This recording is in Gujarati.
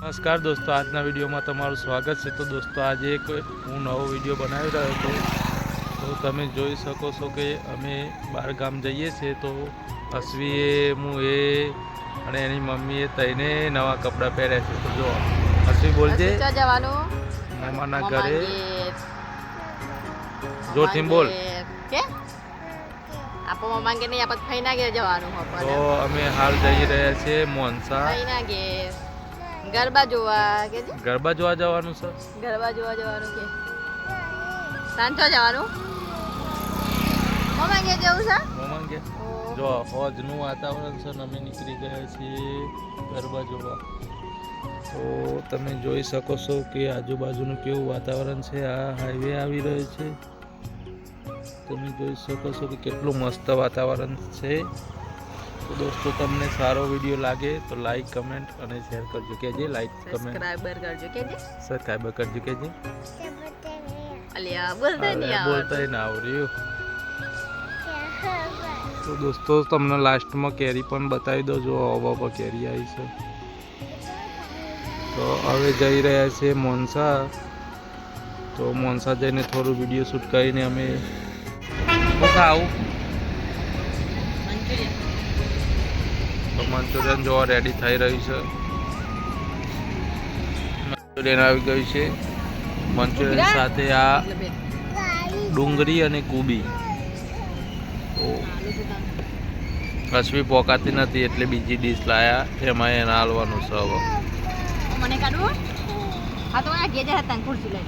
નમસ્કાર દોસ્તો આજના વિડીયોમાં તમારું સ્વાગત છે. તો દોસ્તો આજે એક હું નવો વીડિયો બનાવી રહ્યો હતો તો તમે જોઈ શકો છો કે અમે બહાર ગામ જઈએ છીએ. તો અશ્વીએ હું એ અને એની મમ્મીએ તઈને નવા કપડાં પહેર્યા છે. તો જો અશ્વી બોલજે મમ્માના ઘરે. જોરથી બોલ. કે? આપો મમ્મા નહીં આપણે ફઈના ઘેર જવાનું તો અમે હાલ જઈ રહ્યા છીએ મોનસા. ફઈના ઘેર. ગરબા જોવા કે છે? ગરબા જોવા જવાનું છે ગરબા જોવા જવાનું કે? સાંજો જવાનું? મમ્મા ઘેર જવું છે? ઓહો. જો હોજનું વાતાવરણ છે ને અમે નીકળી ગયા છીએ ગરબા જોવા. તો તમે જોઈ શકો છો કે આજુબાજુનું કેવું વાતાવરણ છે. આ હાઈવે આવી રહ્યો છે. તમે જોઈ શકો છો કે કેટલું મસ્ત વાતાવરણ છે. તો દોસ્તો તમને સારો વીડિયો લાગે તો લાઈક કમેન્ટ અને શેર કરજો. કેજે લાઈક કમેન્ટ સબસ્ક્રાઇબર કરજો કે છે સબસ્ક્રાઈબર કરજો કેજે અલ્યા બોલતા નહીં ના આવડ્યું તો દોસ્તો તમને લાસ્ટમાં કેરી પણ બતાવી દો જો હવા પર કેરી આવી છે. તો હવે જઈ રહ્યા છે મોનસા. તો મોનસા જઈને થોડું વીડિયો શૂટ કરીને અમે શું ખાવું મંચુરિયન જોવા રેડી થઈ રહ્યું છે. મંચુરિયન આવી ગયું છે. મંચુરિયન સાથે આ ડુંગળી અને કુબી. તો પોકાતી નથી એટલે બીજી ડીશ લાયા. એમાં એને હાલવાનું છે હવે. મને કાઢવું હા. તો આ ગેજા હતા ખુરશી લઈ